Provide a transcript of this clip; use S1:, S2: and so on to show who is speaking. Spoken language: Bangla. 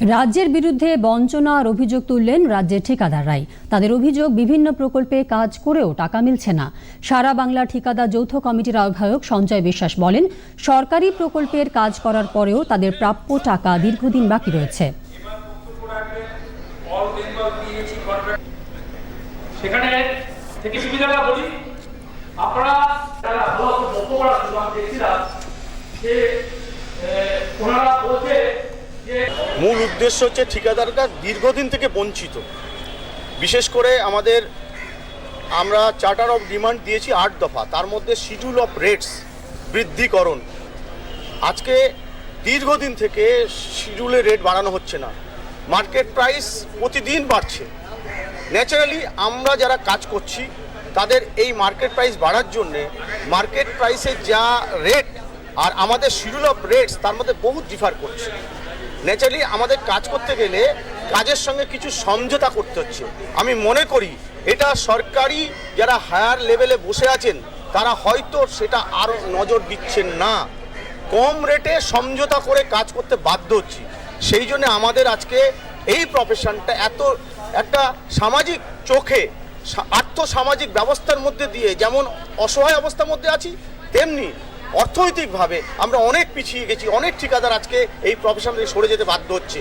S1: রাজ্যের বিরুদ্ধে বঞ্চনার অভিযোগ তুললেন রাজ্যের ঠিকাদাররাই তাদের অভিযোগ বিভিন্ন প্রকল্পে কাজ করেও টাকা মিলছে না। সারা বাংলা ঠিকাদার যৌথ কমিটির আহ্বায়ক সঞ্জয় বিশ্বাস বলেন, সরকারি প্রকল্পের কাজ করার পরেও তাদের প্রাপ্য টাকা দীর্ঘদিন বাকি রয়েছে।
S2: সেখানে
S3: মূল উদ্দেশ্য হচ্ছে ঠিকাদাররা দীর্ঘদিন থেকে বঞ্চিত। বিশেষ করে আমাদের, আমরা চার্টার অফ ডিমান্ড দিয়েছি আট দফা, তার মধ্যে শিডিউল অফ রেটস বৃদ্ধিকরণ। আজকে দীর্ঘদিন থেকে শিডিউলের রেট বাড়ানো হচ্ছে না। মার্কেট প্রাইস প্রতিদিন বাড়ছে। ন্যাচারালি আমরা যারা কাজ করছি, তাদের এই মার্কেট প্রাইস বাড়ার জন্যে মার্কেট প্রাইসের যা রেট আর আমাদের শিডিউল অফ রেটস তার মধ্যে বহু ডিফার করছে। ন্যাচারালি আমাদের কাজ করতে গেলে কাজের সঙ্গে কিছু সমঝোতা করতে হচ্ছে। আমি মনে করি, এটা সরকারি যারা হায়ার লেভেলে বসে আছেন, তারা হয়তো সেটা আরও নজর দিচ্ছেন না। কম রেটে সমঝোতা করে কাজ করতে বাধ্য হচ্ছি। সেই জন্য আমাদের আজকে এই প্রফেশনটা এত, একটা সামাজিক চোখে সা- আর্থসামাজিক ব্যবস্থার মধ্যে দিয়ে যেমন অসহায় অবস্থার মধ্যে আছি, তেমনি অর্থনৈতিকভাবে আমরা অনেক পিছিয়ে গেছি, অনেক ঠিকাদার আজকে এই প্রফেশন থেকে সরে যেতে বাধ্য হচ্ছে।